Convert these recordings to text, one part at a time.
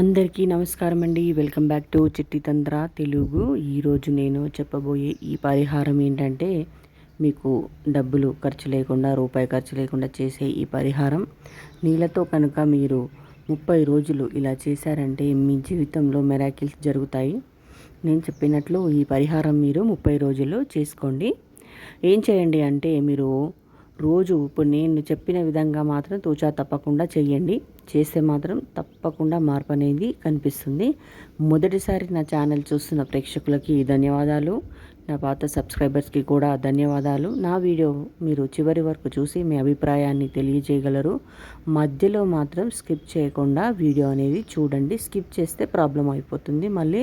అందరికీ నమస్కారం అండి. Welcome back to Chittitantra Telugu. ఈరోజు నేను చెప్పబోయే ఈ పరిహారం ఏంటంటే మీకు డబ్బులు ఖర్చు లేకుండా రూపాయి ఖర్చు లేకుండా చేసే ఈ పరిహారం. నీళ్ళతో కనుక మీరు ముప్పై రోజులు ఇలా చేశారంటే మీ జీవితంలో మెరాకిల్స్ జరుగుతాయి. నేను చెప్పినట్లు ఈ పరిహారం మీరు ముప్పై రోజుల్లో చేసుకోండి. ఏం చేయండి అంటే మీరు రోజు ఇప్పుడు నేను చెప్పిన విధంగా మాత్రం తూచా తప్పకుండా చేయండి. చేస్తే మాత్రం తప్పకుండా మార్పు అనేది కనిపిస్తుంది. మొదటిసారి నా ఛానల్ చూస్తున్న ప్రేక్షకులకి ధన్యవాదాలు. నా పాత సబ్స్క్రైబర్స్కి కూడా ధన్యవాదాలు. నా వీడియో మీరు చివరి వరకు చూసి మీ అభిప్రాయాన్ని తెలియజేయగలరు. మధ్యలో మాత్రం స్కిప్ చేయకుండా వీడియో అనేది చూడండి. స్కిప్ చేస్తే ప్రాబ్లం అయిపోతుంది. మళ్ళీ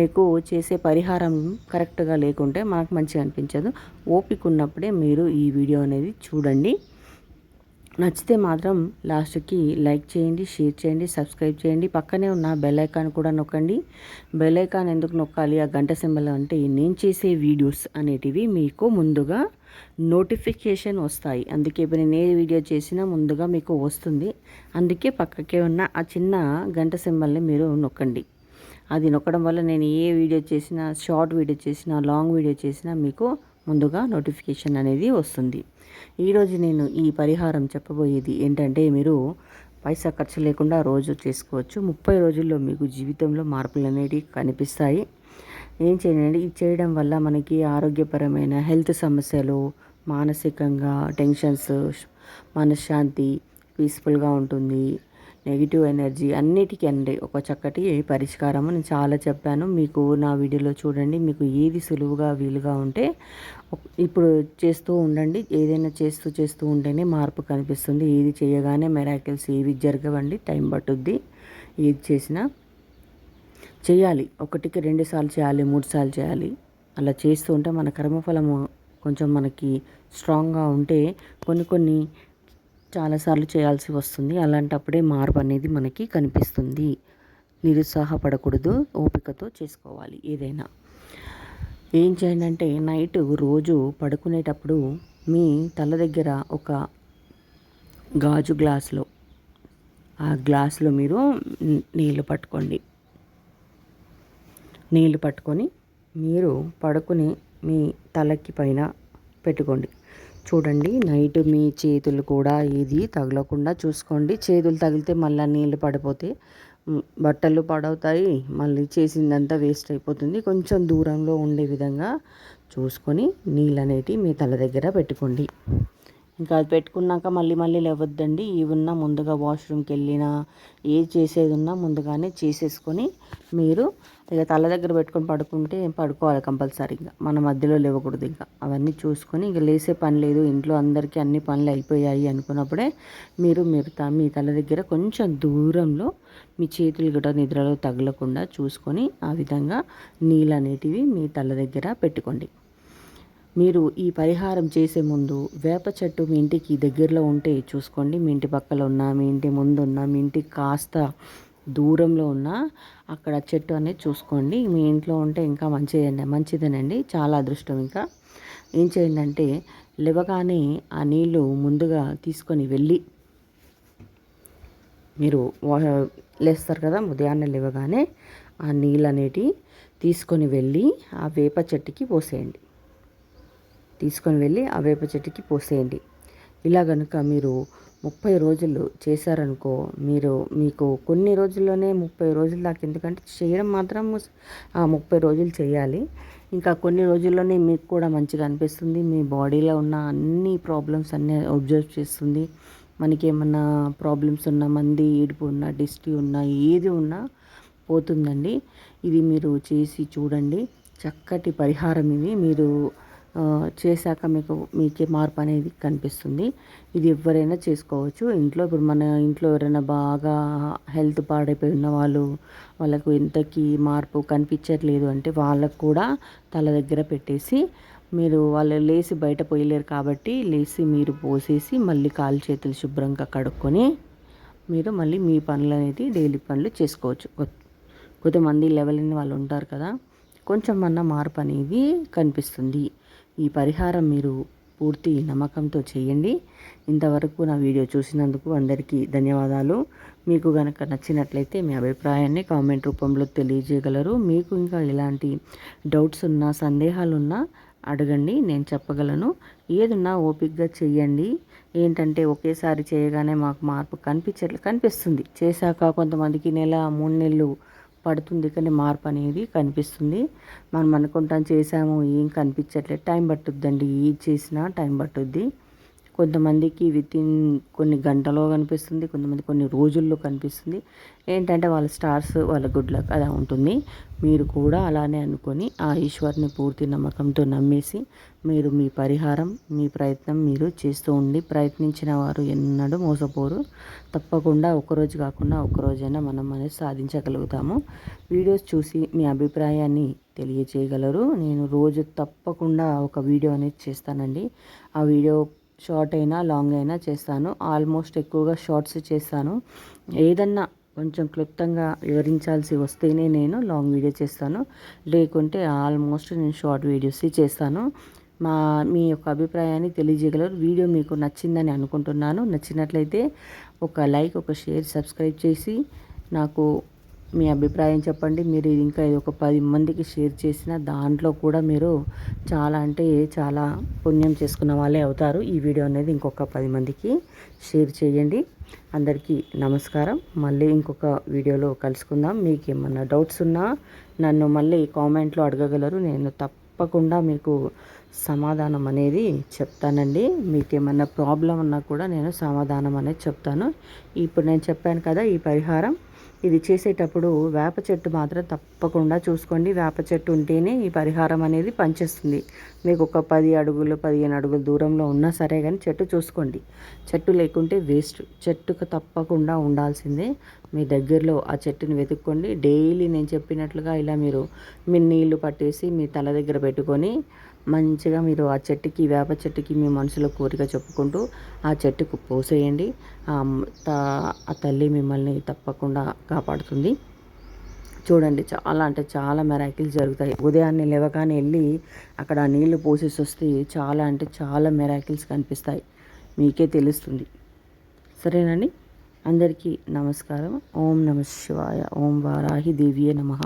మీకు చేసే పరిహారం కరెక్ట్గా లేకుంటే మనకు మంచిగా అనిపించదు. ఓపిక ఉన్నప్పుడే మీరు ఈ వీడియో అనేది చూడండి. నచ్చితే మాత్రం లాస్ట్కి లైక్ చేయండి షేర్ చేయండి సబ్స్క్రైబ్ చేయండి. పక్కనే ఉన్న బెల్ ఐకాన్ కూడా నొక్కండి. బెల్ ఐకాన్ ఎందుకు నొక్కాలి? ఆ గంట సింబల్ అంటే నేను చేసే వీడియోస్ అనేటివి మీకు ముందుగా నోటిఫికేషన్ వస్తాయి. అందుకే ఇప్పుడు నేను ఏ వీడియో చేసినా ముందుగా మీకు వస్తుంది. అందుకే పక్కకే ఉన్న ఆ చిన్న గంట సింబల్ని మీరు నొక్కండి. అది నొక్కడం వల్ల నేను ఏ వీడియో చేసినా షార్ట్ వీడియో చేసినా లాంగ్ వీడియో చేసినా మీకు ముందుగా నోటిఫికేషన్ అనేది వస్తుంది. ఈరోజు నేను ఈ పరిహారం చెప్పబోయేది ఏంటంటే మీరు పైసా ఖర్చు లేకుండా రోజు చేసుకోవచ్చు. ముప్పై రోజుల్లో మీకు జీవితంలో మార్పులు అనేవి కనిపిస్తాయి. ఏం చేయండి ఇది చేయడం వల్ల మనకి ఆరోగ్యపరమైన హెల్త్ సమస్యలు మానసికంగా టెన్షన్స్ మనశ్శాంతి పీస్ఫుల్గా ఉంటుంది. నెగిటివ్ ఎనర్జీ అన్నిటికీ అండి. ఒక చక్కటి పరిష్కారం నేను చాలా చెప్పాను. మీకు నా వీడియోలో చూడండి. మీకు ఏది సులువుగా వీలుగా ఉంటే ఇప్పుడు చేస్తూ ఉండండి. ఏదైనా చేస్తూ చేస్తూ ఉంటేనే మార్పు కనిపిస్తుంది. ఏది చేయగానే మెరాకిల్స్ ఏవి జరగవండి. టైం పట్టుద్ది. ఏది చేసినా చేయాలి. ఒకటికి రెండు సార్లు చేయాలి మూడు సార్లు చేయాలి. అలా చేస్తూ ఉంటే మన కర్మఫలము కొంచెం మనకి స్ట్రాంగ్గా ఉంటే కొన్ని కొన్ని చాలాసార్లు చేయాల్సి వస్తుంది. అలాంటప్పుడే మార్పు అనేది మనకి కనిపిస్తుంది. నిరుత్సాహపడకూడదు. ఓపికతో చేసుకోవాలి ఏదైనా. ఏం చేయండి అంటే నైట్ రోజు పడుకునేటప్పుడు మీ తల దగ్గర ఒక గాజు గ్లాసులో ఆ గ్లాసులో మీరు నీళ్ళు పట్టుకోండి. నీళ్ళు పట్టుకొని మీరు పడుకుని మీ తలకి పైన పెట్టుకోండి. చూడండి నైట్ మీ చేతులు కూడా ఇది తగలకుండా చూసుకోండి. చేతులు తగిలితే మళ్ళీ నీళ్ళు పడిపోతే బట్టలు పడవుతాయి. మళ్ళీ చేసిందంతా వేస్ట్ అయిపోతుంది. కొంచెం దూరంలో ఉండే విధంగా చూసుకొని నీళ్ళు అనేటివి మీ తల దగ్గర పెట్టుకోండి. ఇంకా అది పెట్టుకున్నాక మళ్ళీ మళ్ళీ లేవద్దండి. ఉన్న ముందుగా వాష్రూమ్కి వెళ్ళినా ఏది చేసేది ఉన్నా ముందుగానే చేసేసుకొని మీరు ఇక తల దగ్గర పెట్టుకొని పడుకుంటే పడుకోవాలి కంపల్సరీగా మన మధ్యలో లేవకూడదు ఇంకా. అవన్నీ చూసుకొని ఇంకా లేసే పని లేదు. ఇంట్లో అందరికీ అన్ని పనులు అయిపోయాయి అనుకున్నప్పుడే మీరు మీరు మీ తల దగ్గర కొంచెం దూరంలో మీ చేతులు కూడా నిద్రలో తగలకుండా చూసుకొని ఆ విధంగా నీళ్ళు అనేటివి మీ తల దగ్గర పెట్టుకోండి. మీరు ఈ పరిహారం చేసే ముందు వేప చెట్టు మీ ఇంటికి దగ్గరలో ఉంటే చూసుకోండి. మీ ఇంటి పక్కలో ఉన్న మీ ఇంటి ముందు ఉన్న మీ ఇంటికి కాస్త దూరంలో ఉన్న అక్కడ చెట్టు అనేది చూసుకోండి. మీ ఇంట్లో ఉంటే ఇంకా మంచిదండి మంచిదేనండి. చాలా అదృష్టం ఇంకా. ఏం చేయండి అంటే లేవగానే ఆ నీళ్ళు ముందుగా తీసుకొని వెళ్ళి మీరు లేస్తారు కదా ఉదయాన్నే లేవగానే ఆ నీళ్ళు అనేటివి తీసుకొని వెళ్ళి ఆ వేప చెట్టుకి పోసేయండి. తీసుకొని వెళ్ళి ఆ వేప చెట్టుకి పోసేయండి. ఇలా కనుక మీరు ముప్పై రోజులు చేశారనుకో మీరు మీకు కొన్ని రోజుల్లోనే ముప్పై రోజుల దాకా ఎందుకంటే చేయడం మాత్రం ముప్పై రోజులు చేయాలి. ఇంకా కొన్ని రోజుల్లోనే మీకు కూడా మంచిగా అనిపిస్తుంది. మీ బాడీలో ఉన్న అన్ని ప్రాబ్లమ్స్ అన్నీ అబ్జర్వ్ చేస్తుంది. మనకి ఏమన్నా ప్రాబ్లమ్స్ ఉన్నా మంది ఏడుపు ఉన్నా డిస్టీ ఉన్నా ఏది ఉన్నా పోతుందండి. ఇది మీరు చేసి చూడండి. చక్కటి పరిహారం ఇది మీరు చేశాక మీకు మీకే మార్పు అనేది కనిపిస్తుంది. ఇది ఎవరైనా చేసుకోవచ్చు. ఇంట్లో ఇప్పుడు మన ఇంట్లో ఎవరైనా బాగా హెల్త్ పాడైపోయి ఉన్న వాళ్ళు వాళ్ళకు ఎంతకి మార్పు కనిపించట్లేదు అంటే వాళ్ళకు కూడా తల దగ్గర పెట్టేసి మీరు వాళ్ళు లేచి బయట పోయలేరు కాబట్టి లేచి మీరు పోసేసి మళ్ళీ కాలు చేతులు శుభ్రంగా కడుక్కొని మీరు మళ్ళీ మీ పనులు అనేది డైలీ పనులు చేసుకోవచ్చు. కొంతమంది లెవెల్ వాళ్ళు ఉంటారు కదా. కొంచెం అన్న మార్పు అనేది కనిపిస్తుంది. ఈ పరిహారం మీరు పూర్తి నమ్మకంతో చేయండి. ఇంతవరకు నా వీడియో చూసినందుకు అందరికీ ధన్యవాదాలు. మీకు కనుక నచ్చినట్లయితే మీ అభిప్రాయాన్ని కామెంట్ రూపంలో తెలియజేయగలరు. మీకు ఇంకా ఎలాంటి డౌట్స్ ఉన్నా సందేహాలు ఉన్నా అడగండి నేను చెప్పగలను. ఏదున్నా ఓపిక్గా చేయండి. ఏంటంటే ఒకేసారి చేయగానే మాకు మార్పు కనిపించట్లే కనిపిస్తుంది. చేశాక కొంతమందికి నెల మూడు నెలలు పడుతుంది. కానీ మార్పు అనేది కనిపిస్తుంది. మనం అనుకుంటాం చేసాము ఏం కనిపించట్లేదు. టైం పట్టుద్దండి. ఏది చేసినా టైం పట్టుద్ది. కొంతమందికి విత్ ఇన్ కొన్ని గంటలో కనిపిస్తుంది కొంతమంది కొన్ని రోజుల్లో కనిపిస్తుంది. ఏంటంటే వాళ్ళ స్టార్స్ వాళ్ళ గుడ్ లక్ అలా ఉంటుంది. మీరు కూడా అలానే అనుకొని ఆ ఈశ్వర్ని పూర్తి నమ్మకంతో నమ్మేసి మీరు మీ పరిహారం మీ ప్రయత్నం మీరు చేస్తూ ఉండి ప్రయత్నించిన వారు ఎన్నడూ మోసపోరు. తప్పకుండా ఒకరోజు కాకుండా ఒకరోజైనా మనం అనేది సాధించగలుగుతాము. వీడియోస్ చూసి మీ అభిప్రాయాన్ని తెలియజేయగలరు నేను రోజు తప్పకుండా ఒక వీడియో అనేది చేస్తానండి. ఆ వీడియో షార్ట్ అయినా లాంగ్ అయినా చేస్తాను. ఆల్మోస్ట్ ఎక్కువగా షార్ట్స్ చేస్తాను. ఏదన్నా కొంచెం క్లుప్తంగా వివరించాల్సి వస్తేనే నేను లాంగ్ వీడియో చేస్తాను. లేకుంటే ఆల్మోస్ట్ నేను షార్ట్ వీడియోస్ చేస్తాను. మా మీ యొక్క అభిప్రాయాన్ని తెలియజేయగలరు. వీడియో మీకు నచ్చిందని అనుకుంటున్నాను. నచ్చినట్లయితే ఒక లైక్ ఒక షేర్ సబ్స్క్రైబ్ చేసి నాకు మీ అభిప్రాయం చెప్పండి. మీరు ఇంకా ఒక పది మందికి షేర్ చేసిన దాంట్లో కూడా మీరు చాలా అంటే చాలా పుణ్యం చేసుకున్న వాళ్ళే అవుతారు. ఈ వీడియో అనేది ఇంకొక పది మందికి షేర్ చేయండి. అందరికీ నమస్కారం. మళ్ళీ ఇంకొక వీడియోలో కలుసుకుందాం. మీకు ఏమన్నా డౌట్స్ ఉన్నా నన్ను మళ్ళీ కామెంట్లో అడగగలరు. నేను తప్పకుండా మీకు సమాధానం అనేది చెప్తానండి. మీకు ఏమన్నా ప్రాబ్లం ఉన్నా కూడా నేను సమాధానం అనేది చెప్తాను. ఇప్పుడు నేను చెప్పాను కదా ఈ పరిహారం. ఇది చేసేటప్పుడు వేప చెట్టు మాత్రం తప్పకుండా చూసుకోండి. వేప చెట్టు ఉంటేనే ఈ పరిహారం అనేది పనిచేస్తుంది. మీకు ఒక పది అడుగులు పదిహేను అడుగులు దూరంలో ఉన్నా సరే కానీ చెట్టు చూసుకోండి. చెట్టు లేకుంటే వేస్ట్. చెట్టుకు తప్పకుండా ఉండాల్సిందే. మీ దగ్గరలో ఆ చెట్టుని వెతుక్కోండి. డైలీ నేను చెప్పినట్లుగా ఇలా మీరు మీ నీళ్ళు పట్టేసి మీ తల దగ్గర పెట్టుకొని మంచిగా మీరు ఆ చెట్టుకి వేప చెట్టుకి మీ మనసులో కోరిక చెప్పుకుంటూ ఆ చెట్టుకు పోసేయండి. ఆ తల్లి మిమ్మల్ని తప్పకుండా కాపాడుతుంది. చూడండి చాలా అంటే చాలా మెరాకిల్స్ జరుగుతాయి. ఉదయాన్నే లేవగానే వెళ్ళి అక్కడ నీళ్ళు పోసేసి వస్తే చాలా అంటే చాలా మెరాకిల్స్ కనిపిస్తాయి. మీకే తెలుస్తుంది. సరేనండి? అందరికీ నమస్కారం. ఓం నమ శివాయ. ఓం వారాహి దేవియే నమ.